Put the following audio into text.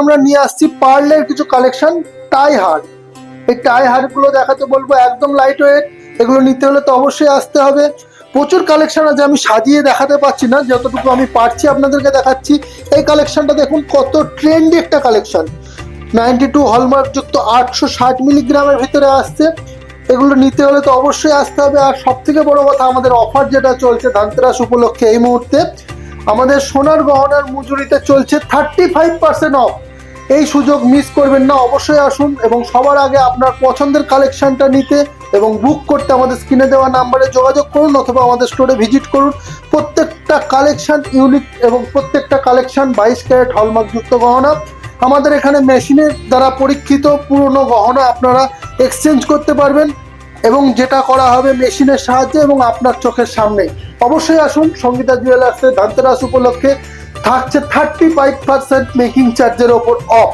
আমরা নিয়ে আসছি পার্লের কিছু কালেকশন, টাই হার। এই টাই হারগুলো দেখাতে বলব একদম লাইট ওয়েট এগুলো নিতে হলে তো অবশ্যই আসতে হবে। প্রচুর কালেকশন আছে, আমি সাজিয়ে দেখাতে পারছি না, যতটুকু আমি পারছি আপনাদেরকে দেখাচ্ছি। এই কালেকশনটা দেখুন, কত ট্রেন্ডি একটা কালেকশন। নাইনটি টু হলমার্ক যুক্ত আটশো ষাট মিলিগ্রামের ভিতরে আসছে। এগুলো নিতে হলে তো অবশ্যই আসতে হবে। আর সব থেকে বড় কথা, আমাদের অফার যেটা চলছে ধানতেরাস উপলক্ষে এই মুহূর্তে, আমাদের সোনার গহনার মজুরিতে চলছে থার্টি ফাইভ পার্সেন্ট অফ এই সুযোগ মিস করবেন না, অবশ্যই আসুন এবং সবার আগে আপনার পছন্দের কালেকশনটা নিতে এবং বুক করতে আমাদের স্ক্রিনে দেওয়া নাম্বারে যোগাযোগ করুন অথবা আমাদের স্টোরে ভিজিট করুন। প্রত্যেকটা কালেকশন ইউনিক এবং প্রত্যেকটা কালেকশন বাইশ ক্যারেট হলমার্কযুক্ত গহনা। আমাদের এখানে মেশিনের দ্বারা পরীক্ষিত পুরনো গহনা আপনারা এক্সচেঞ্জ করতে পারবেন এবং যেটা করা হবে মেশিনের সাহায্যে এবং আপনার চোখের সামনে। অবশ্যই আসুন সঙ্গীতা জুয়েলার্সের ধানতেরাস উপলক্ষে থাকছে থার্টি ফাইভ পার্সেন্ট মেকিং চার্জের ওপর অফ